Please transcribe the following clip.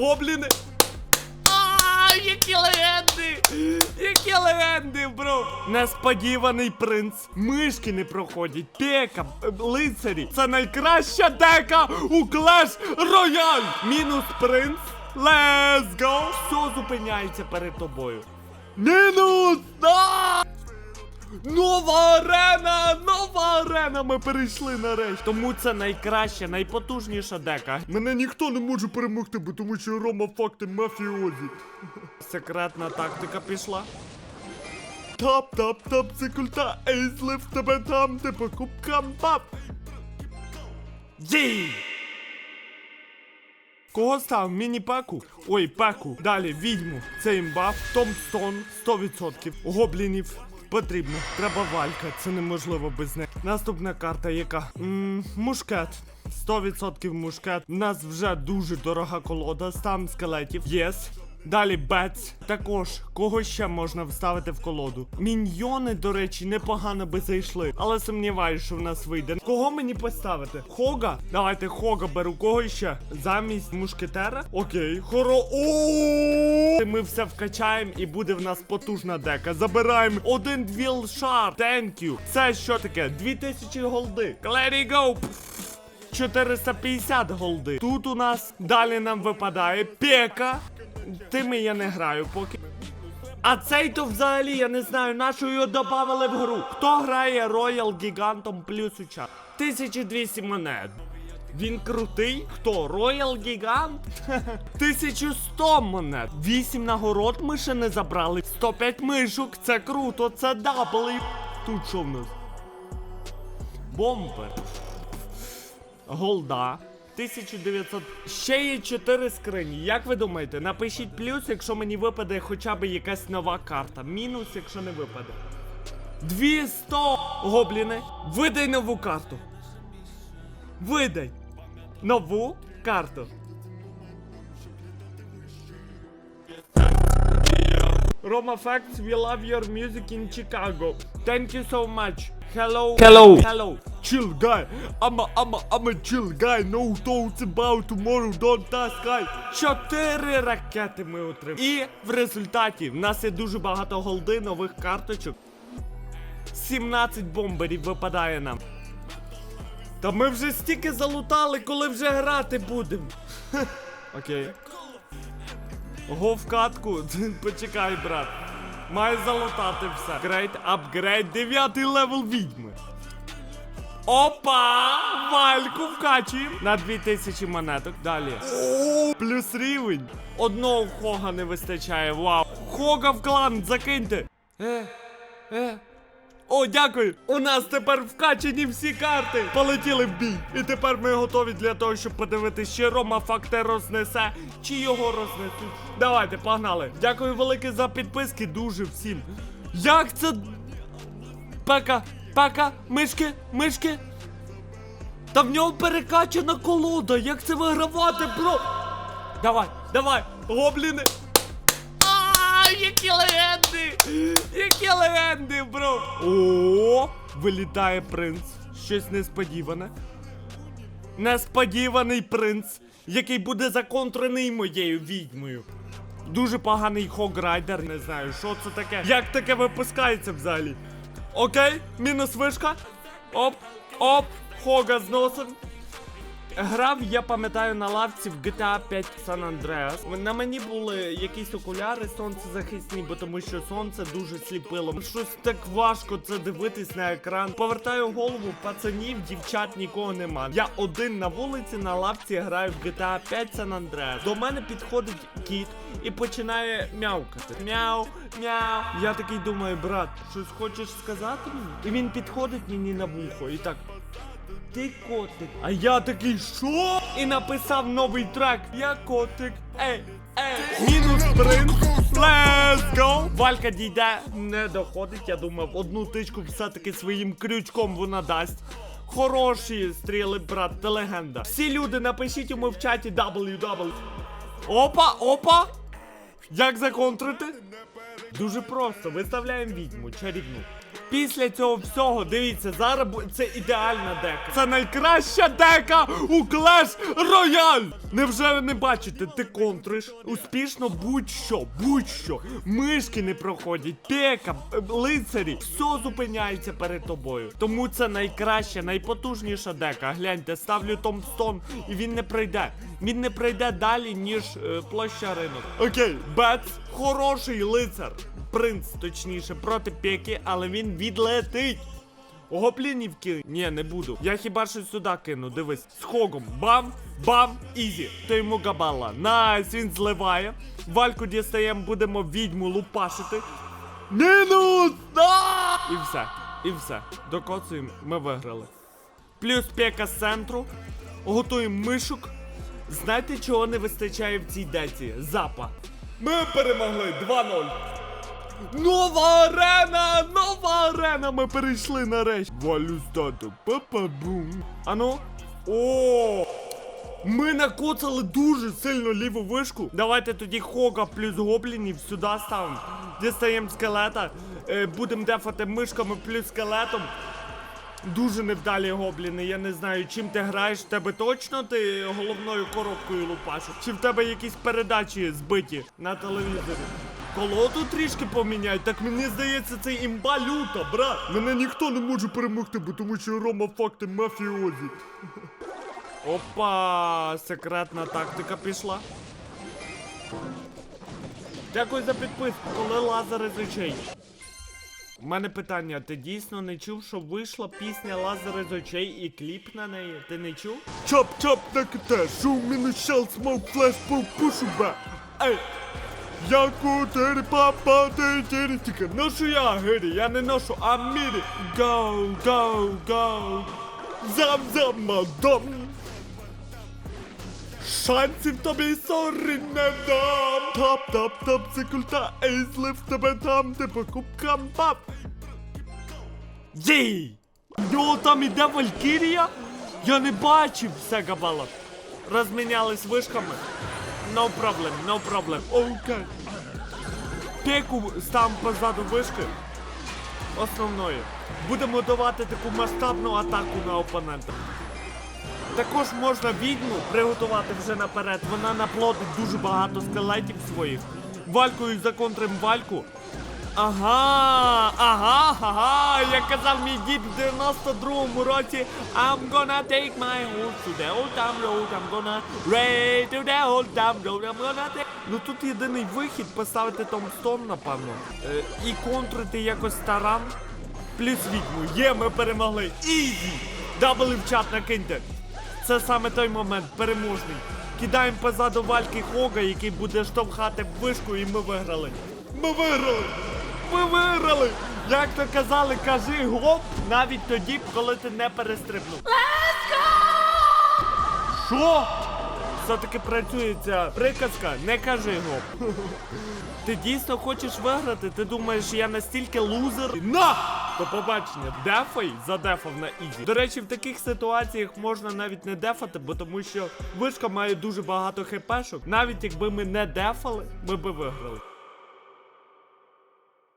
Гобліни. А, які легенди! Які легенди, бро! Несподіваний принц. Мишки не проходять. Пека, е, лицарі. Це найкраща дека у Clash Royale. Мінус принц. Let's go! Все зупиняється перед тобою. Мінус! Нова арена! Нова арена! Ми перейшли нарешті. Тому це найкраща, найпотужніша дека. Мене ніхто не може перемогти, бо тому що Рома факти мафіозі. Секретна тактика пішла. Тап, тап, тап, це культа, ейзлив тебе там, де по кубкам пап. Єй! Кого став? Міні-пеку? Ой, пеку. Далі відьму. Це імбаф. Томстон 100%. Гоблінів. Потрібно. Треба валька. Це неможливо без неї. Наступна карта яка? Ммм, мушкет. 100% мушкет. У нас вже дуже дорога колода. Стан скелетів. Єс. Далі Бетс. Також кого ще можна вставити в колоду? Міньйони, до речі, непогано би зайшли. Але сумніваюсь, що в нас вийде. Кого мені поставити? Хога? Давайте Хога беру. Кого ще? Замість мушкетера? Окей. Хоро. Ми все вкачаємо і буде в нас потужна дека. Забираємо один двіл шар. You. Це що таке? 2000 голди. It go. 450 голди. Тут у нас далі нам випадає пека. Тими я не граю поки. А цей то взагалі я не знаю, на що його додавали в гру. Хто грає Роял Гігантом плюс уча? 1200 монет. Він крутий? Хто? Роял Гігант? 1100 монет. 8 нагород ми ще не забрали. 105 мишок, це круто, це дабл. Тут що в нас? Бомбер. Голда. 1900. Ще є 4 скрині. Як ви думаєте? Напишіть плюс, якщо мені випаде хоча б якась нова карта. Мінус, якщо не випаде. 200 гобліни. Видай нову карту. Видай. Нову карту. Roma Facts, we love your music in Chicago. Thank you so much. Hello. Hello. Hello. Chill guy. I'm a, I'm a, I'm a chill guy. No thoughts about tomorrow. Don't ask guy. Чотири ракети ми отримали. І в результаті в нас є дуже багато голди, нових карточок. 17 бомберів випадає нам. Та ми вже стільки залутали, коли вже грати будемо. Окей. Го. Почекай, брат. Маю залутати все. Грейд, апгрейд, дев'ятий левел відьми. Опа! Вальку вкачуємо на 2000 монеток. Далі. О, плюс рівень. Одного хога не вистачає. Вау. Хога в клан, закиньте. Е, е. О, дякую! У нас тепер вкачені всі карти. Полетіли в бій. І тепер ми готові для того, щоб подивитися, чи Рома факти рознесе, чи його рознесуть. Давайте, погнали. Дякую велике за підписки, дуже всім. Як це. Пека, пека, мишки, мишки. Та в нього перекачана колода. Як це вигравати, бро? Давай, давай, гобліни. А, які легенди! Які легенди, бро! О, вилітає принц. Щось несподіване. Несподіваний принц, який буде законтрений моєю відьмою. Дуже поганий хограйдер, не знаю, що це таке. Як таке випускається взагалі? Окей, мінус вишка. Оп, оп, хога зносив. Грав, я пам'ятаю, на лавці в GTA 5 San Andreas. На мені були якісь окуляри сонцезахисні, бо тому що сонце дуже сліпило. Щось так важко це дивитись на екран. Повертаю голову, пацанів, дівчат нікого нема. Я один на вулиці на лавці граю в GTA 5 San Andreas. До мене підходить кіт і починає м'явкати. Мяу, мяу. Я такий думаю, брат, щось хочеш сказати мені? І він підходить мені на вухо і так. Ти котик. А я такий що? І написав новий трек. Я котик. Ей, ей. Мінус принц. Let's go. Валька дійде. Не доходить. Я думав, одну тичку все-таки своїм крючком вона дасть. Хороші стріли, брат, ти легенда. Всі люди напишіть йому в чаті WW. Опа, опа. Як законтрити? Дуже просто. Виставляємо відьму, чарівну. Після цього всього, дивіться, зараз це ідеальна дека. Це найкраща дека у Clash Royale! Невже ви не бачите, ти контриш успішно будь-що, будь-що. Мишки не проходять, пека, е, лицарі, все зупиняється перед тобою. Тому це найкраща, найпотужніша дека. Гляньте, ставлю Томстон, і він не пройде. Він не пройде далі, ніж е, площа ринок. Окей, Бец, хороший лицар. Принц, точніше, проти пеки, але він відлетить. Гоплінівки. Ні, не буду. Я хіба що сюди кину, дивись. З хогом. Бам, бам, ізі. То йому габала. Найс, він зливає. Вальку дістаємо, будемо відьму лупашити. Мінус! І все. І все. Докоцуємо, ми виграли. Плюс пека з центру. Готуємо мишок. Знаєте, чого не вистачає в цій деці? Запа. Ми перемогли 2-0. Нова арена! Нова арена! Ми перейшли нарешті. Валю стату. Папа-бум. Ану. О! Ми накоцали дуже сильно ліву вишку. Давайте тоді хога плюс гоблінів сюди ставимо. Дістаємо скелета. Е, будемо дефати мишками плюс скелетом. Дуже невдалі гобліни, я не знаю, чим ти граєш, в тебе точно ти головною коробкою лупашиш? Чи в тебе якісь передачі збиті на телевізорі? Колоду трішки поміняй, так мені здається, це імба люта, брат. Мене ніхто не може перемогти, бо тому що Рома факти мафіозі. Опа, секретна тактика пішла. Дякую за підписку, коли лазери з очей. У мене питання, ти дійсно не чув, що вийшла пісня Лазери з очей і кліп на неї? Ти не чув? Чоп чоп так те, шоу мінус шел, смок флеш по пушу бе. Ей! Яку тері папа тері тільки ношу я гирі, я не ношу, а мірі. Гоу, гоу, гоу. Зам зам мадам. Шансів тобі сори не дам. Топ, топ, топ, це культа, ей, злив тебе там, ти по кубкам баб. Єй! В там іде Валькірія? Я не бачив все габала. Розмінялись вишками. No problem, no problem. Окей. Пеку ставимо позаду вишки. Основної. Будемо давати таку масштабну атаку на опонента. Також можна відьму приготувати вже наперед. Вона наплодить дуже багато скелетів своїх. Валькою законтрим вальку. Ага, ага, ага, як казав мій дід в 92-му році. I'm gonna take my horse to the old town road, I'm gonna raid to the old town road, I'm gonna take... Ну тут єдиний вихід поставити Томстон, напевно. Е, і контрити якось таран. Плюс відьму. Є, ми перемогли. Ізі! Дабли в чат накиньте. Це саме той момент, переможний. Кидаємо позаду вальки Хога, який буде штовхати в вишку, і ми виграли. Ми виграли! Ми виграли! Як то казали, кажи гоп навіть тоді, коли ти не перестрибнув. Що? Все-таки працює ця приказка, не кажи гоп. Ти дійсно хочеш виграти? Ти думаєш, я настільки лузер? На! До побачення. Дефай задефав на ізі. До речі, в таких ситуаціях можна навіть не дефати, бо тому що вишка має дуже багато хепешок. Навіть якби ми не дефали, ми би виграли.